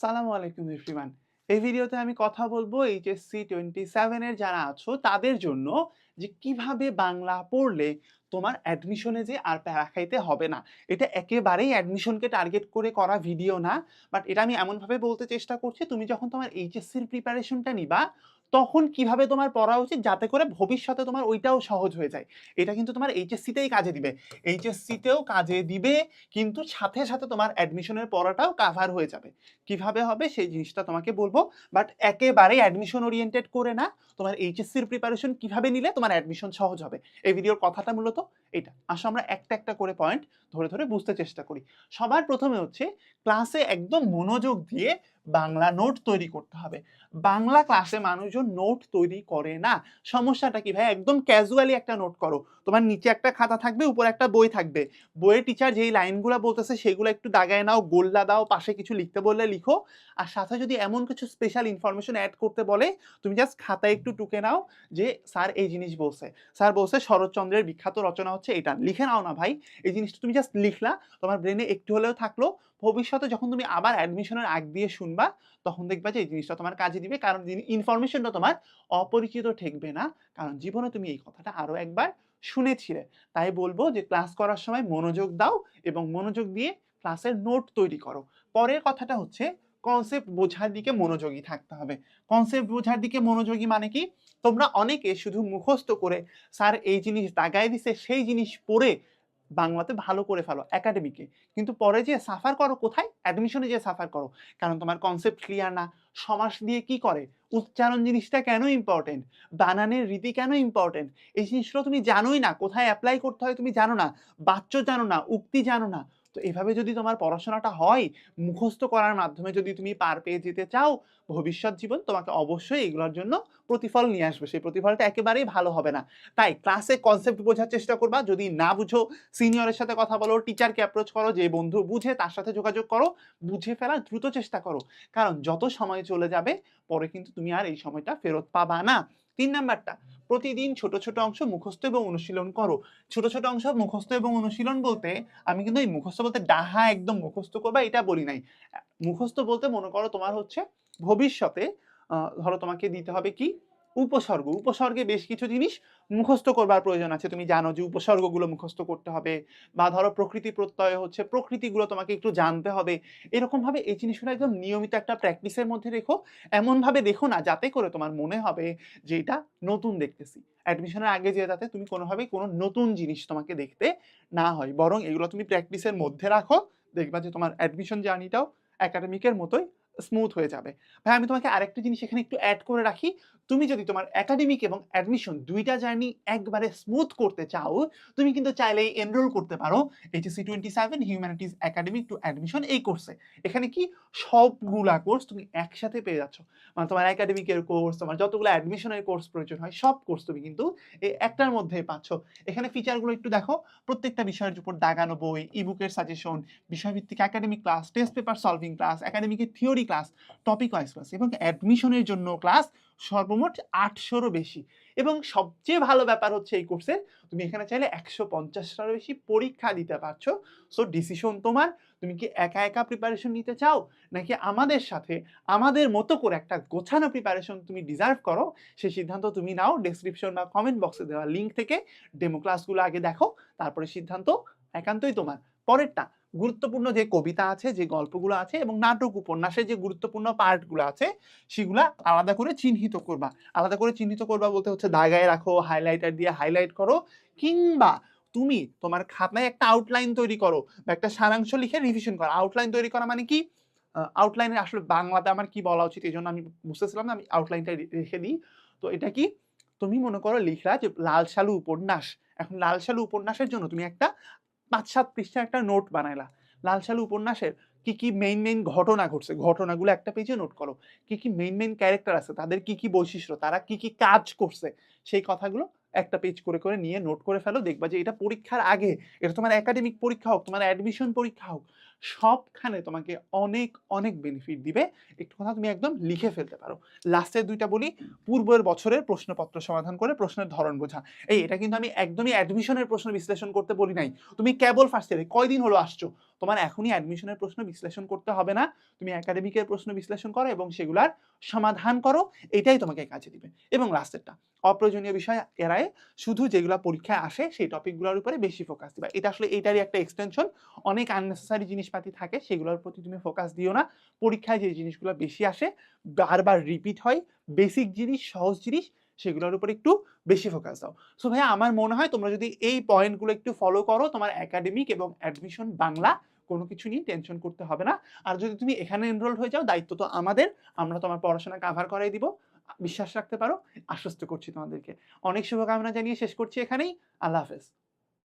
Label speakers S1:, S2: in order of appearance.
S1: সালামু আলাইকুম এভরিওয়ান। এই ভিডিওতে আমি কথা বলব এইচএসসি টোয়েন্টি সেভেনের যারা আছো, তাদের জন্য যে কীভাবে বাংলা পড়লে তোমার অ্যাডমিশনে যে আর প্যারা খাইতে হবে না। এটা একেবারেই অ্যাডমিশনকে টার্গেট করে করা ভিডিও না বাট এটা আমি এমনভাবে বলতে চেষ্টা করছি, তুমি যখন তোমার এইচএসসির প্রিপারেশনটা নিবা তখন কীভাবে তোমার পড়া উচিত যাতে করে ভবিষ্যতে তোমার ওইটাও সহজ হয়ে যায়। এটা কিন্তু তোমার এইচএসসিতেই কাজে দিবে। এইচএসসিতেও কাজে দিবে, কিন্তু সাথে সাথে তোমার অ্যাডমিশনের পড়াটাও কাভার হয়ে যাবে। কীভাবে হবে সেই জিনিসটা তোমাকে বলব বাট একেবারেই অ্যাডমিশন ওরিয়েন্টেড করে না। তোমার এইচএসসির প্রিপারেশন কীভাবে নিলে তোমার অ্যাডমিশন সহজ হবে। এই ভিডিওর কথাটা মূলত এটা। আসলে আমরা একটা একটা করে পয়েন্ট ধরে ধরে বুঝতে চেষ্টা করি। সবার প্রথমে হচ্ছে ক্লাসে একদম মনোযোগ দিয়ে বাংলা নোট তৈরি করতে হবে। বাংলা ক্লাসে মানুষজন নোট তৈরি করে না। সমস্যাটা কি ভাই? একদম ক্যাজুয়ালি একটা নোট করো। তোমার নিচে একটা খাতা থাকবে, উপরে একটা বই থাকবে। বইয়ের টিচার যেই লাইনগুলো বলতেছে, সেগুলো একটু দাগায় নাও, গোল্লা দাও, পাশে কিছু লিখতে বললে লিখো। আর সাথে যদি এমন কিছু স্পেশাল ইনফরমেশন অ্যাড করতে বলে, তুমি জাস্ট খাতায় একটু টুকে নাও যে, স্যার, এই জিনিস বলছে। স্যার বলছে, শরৎচন্দ্রের বিখ্যাত রচনা হচ্ছে এটা। লিখে নাও না ভাই। এই জিনিসটা তুমি জাস্ট লিখলা। তোমার ব্রেনে একটু হলেও থাকল। ভবিষ্যতে যখন তুমি আবার অ্যাডমিশনের আগ দিয়ে শুনবা তখন দেখবা যে এই জিনিসটা তোমার কাজে দিবে। কারণ ইনফরমেশনটা তোমার অপরিচিত ঠেকবে না। কারণ জীবনে তুমি এই কথাটা আরও একবার শুনেছিলে। তাই বলব যে ক্লাস করার সময় মনোযোগ দাও এবং মনোযোগ দিয়ে ক্লাসের নোট তৈরি করো। পরের কথাটা হচ্ছে কনসেপ্ট বোঝার দিকে মনোযোগী থাকতে হবে। কনসেপ্ট বোঝার দিকে মনোযোগী মানে কি? তোমরা অনেকে শুধু মুখস্থ করে, স্যার, এই জিনিস দাগায় দিছে, সেই জিনিস পড়ে বাংলাতে ভালো করে ফেলো একাডেমিকে কিন্তু পরে যে সাফার করো কোথায়? অ্যাডমিশনে যে সাফার করো। কারণ তোমার কনসেপ্ট ক্লিয়ার না, সমাস দিয়ে কি করে? উচ্চারণ জিনিসটা কেন ইম্পর্টেন্ট বানানের রীতি কেন ইম্পর্টেন্ট এই জিনিসগুলো তুমি জানোই না। কোথায় অ্যাপ্লাই করতে হয় তুমি জানো না। বাচ্চ জানো না, উক্তি জানো না। তো এভাবে যদি তোমার পড়াশোনাটা হয়, মুখস্থ করার মাধ্যমে যদি তুমি পার পেয়ে যেতে চাও, ভবিষ্যৎ জীবন তোমাকে অবশ্যই এগুলোর জন্য প্রতিফল নিয়ে আসবে। সেই প্রতিফলটা একেবারেই ভালো হবে না। তাই ক্লাসে কনসেপ্ট বোঝার চেষ্টা করবা। যদি না বুঝো সিনিয়রের সাথে কথা বলো টিচারকে অ্যাপ্রোচ করো, যে বন্ধু বুঝে তার সাথে যোগাযোগ করো, বুঝে ফেলার দ্রুত চেষ্টা করো। কারণ যত সময় চলে যাবে পরে কিন্তু তুমি আর এই সময়টা ফেরত পাবা না। তিন নাম্বারটা, প্রতিদিন ছোট ছোট অংশ মুখস্থ এবং অনুশীলন করো। ছোট ছোট অংশ মুখস্থ এবং অনুশীলন বলতে আমি কিন্তু এই মুখস্থ বলতে ডাহা একদম মুখস্থ করবা এটা বলি নাই। মুখস্থ বলতে মনে করো তোমার হচ্ছে ভবিষ্যতে ধরো তোমাকে দিতে হবে কি? উপসর্গ, উপসর্গে বেশ কিছু জিনিস মুখস্থ করবার প্রয়োজন আছে। তুমি জানো যে উপসর্গগুলো মুখস্থ করতে হবে বা ধরো প্রকৃতি প্রত্যয় হচ্ছে, প্রকৃতিগুলো তোমাকে একটু জানতে হবে। এরকম ভাবে এই জিনিসগুলো একদম নিয়মিত একটা প্র্যাকটিসের মধ্যে রেখো। এমন ভাবে দেখো না যাতে করে তোমার মনে হবে যে এটা নতুন দেখতেছি। অ্যাডমিশনের আগে যে যাতে তুমি কোনোভাবেই কোনো নতুন জিনিস তোমাকে দেখতে না হয়। বরং এগুলো তুমি প্র্যাকটিসের মধ্যে রাখো, দেখবা যে তোমার অ্যাডমিশন জার্নিটাও একাডেমিকের মতোই স্মুথ হয়ে যাবে। ভাই, আমি তোমাকে আরেকটা জিনিস এখানে একটু অ্যাড করে রাখি। তুমি যদি তোমার একাডেমিক এবং অ্যাডমিশন দুইটা জার্নি একবারে স্মুথ করতে চাও, তুমি কিন্তু চাইলেই এনরোল করতে পারো HSC twenty seven humanities academic to admission এই কোর্সে এখানে কি সবগুলা কোর্স তুমি একসাথে পেয়ে যাচ্ছ। মানে তোমার একাডেমিকের কোর্স তোমার যতগুলো অ্যাডমিশনের কোর্স প্রয়োজন হয়, সব কোর্স তুমি কিন্তু এই একটার মধ্যে পাচ্ছ। এখানে ফিচারগুলো একটু দেখো। প্রত্যেকটা বিষয়ের উপর দাগানো বই ইবুকের সাজেশন বিষয়ভিত্তিক academic class test paper solving class একাডেমিকের theory class topic wise class এবং অ্যাডমিশনের জন্য ক্লাস সর্বমোট আটশোরও বেশি। এবং সবচেয়ে ভালো ব্যাপার হচ্ছে এই কোর্সের তুমি এখানে চাইলে একশো পঞ্চাশটারও বেশি পরীক্ষা দিতে পারছ। সো ডিসিশন তোমার, তুমি কি একা একা প্রিপারেশন নিতে চাও? নাকি আমাদের সাথে, আমাদের মতো করে একটা গোছানো প্রিপারেশন তুমি ডিজার্ভ করো? সেই সিদ্ধান্ত তুমি নাও ডেসক্রিপশন বা কমেন্ট বক্সে দেওয়া লিঙ্ক থেকে। ডেমো ক্লাসগুলো আগে দেখো, তারপরে সিদ্ধান্ত একান্তই তোমার। পরেরটা, গুরুত্বপূর্ণ যে কবিতা আছে, যে গল্পগুলো আছে এবং নাটক উপন্যাসের যে গুরুত্বপূর্ণ পার্টগুলো আছে, সেগুলা আলাদা করে চিহ্নিত করবা। আলাদা করে চিহ্নিত করবা বলতে হচ্ছে দাগায় রাখো হাইলাইটার দিয়ে হাইলাইট করো কিংবা তুমি তোমার খাতায় একটা আউটলাইন তৈরি করো বা একটা সারাংশ লিখে রিভিশন করো। আউটলাইন তৈরি করা মানে কি? আউটলাইনে আসলে বাংলাতে আমার কি বলা উচিত এই জন্য আমি বুঝতেছিলাম না, আমি আউটলাইনটা রেখে দিই। তো এটা কি? তুমি মনে করো লিখলা যে লাল সালু উপন্যাস, এখন লাল সালু উপন্যাসের জন্য তুমি একটা পাঁচ সাত পৃষ্ঠা একটা নোট বানাইলা। লাল সালু উপন্যাসের কি কি মেইন মেইন ঘটনা ঘটছে? ঘটনাগুলো একটা পেজে নোট করো। কি কি মেইন মেইন ক্যারেক্টার আছে? তাদের কি কি বৈশিষ্ট্য? তারা কি কি কাজ করছে? সেই কথাগুলো একটা পেজ করে করে নিয়ে নোট করে ফেলো। দেখবা যে এটা পরীক্ষার আগে, এটা তোমার একাডেমিক পরীক্ষা হোক, তোমার অ্যাডমিশন পরীক্ষা হোক সবখানে তোমাকে অনেক অনেক বেনিফিট দিবে। একটু কথা তুমি একদম লিখে ফেলতে পারো। লাস্টের দুইটা বলি, পূর্বের বছরের প্রশ্নপত্র সমাধান করে প্রশ্নের ধরন বোঝা। এই, এটা কিন্তু আমি একদমই অ্যাডমিশনের প্রশ্ন বিশ্লেষণ করতে বলি নাই। তুমি কেবল ফার্স্ট ইয়ারে কয়দিন হলো আসছো? তোমার এখনই অ্যাডমিশনের প্রশ্ন বিশ্লেষণ করতে হবে না। তুমি একাডেমিকের প্রশ্ন বিশ্লেষণ করো এবং সেগুলার সমাধান করো, এটাই তোমাকে কাজে দিবে। এবং লাস্টেরটা অপ্রয়োজনীয় বিষয় এড়ায় শুধু যেগুলো পরীক্ষায় আসে, সেই টপিকগুলোর উপরে বেশি ফোকাস দিবা। এটা আসলে এটারই একটা এক্সটেনশন অনেক আননেসেসারি জিনিসপাতি থাকে, সেগুলোর প্রতি তুমি ফোকাস দিও না। পরীক্ষায় যে জিনিসগুলো বেশি আসে, বারবার রিপিট হয় বেসিক জিনিস, সহজ জিনিস, সেগুলোর উপর একটু বেশি ফোকাস দাও। সো ভাইয়া, আমার মনে হয় তোমরা যদি এই পয়েন্টগুলো একটু ফলো করো, তোমার একাডেমিক এবং অ্যাডমিশন বাংলা কোনো কিছু নিয়ে টেনশন করতে হবে না। আর যদি তুমি এখানে এনরোল হয়ে যাও, দায়িত্ব তো আমাদের। আমরা তোমার পড়াশোনা কাভার করাই দিব। বিশ্বাস রাখতে পারো, আশ্বস্ত করছি তোমাদেরকে। অনেক শুভকামনা জানিয়ে শেষ করছি এখানেই। আল্লাহ হাফেজ।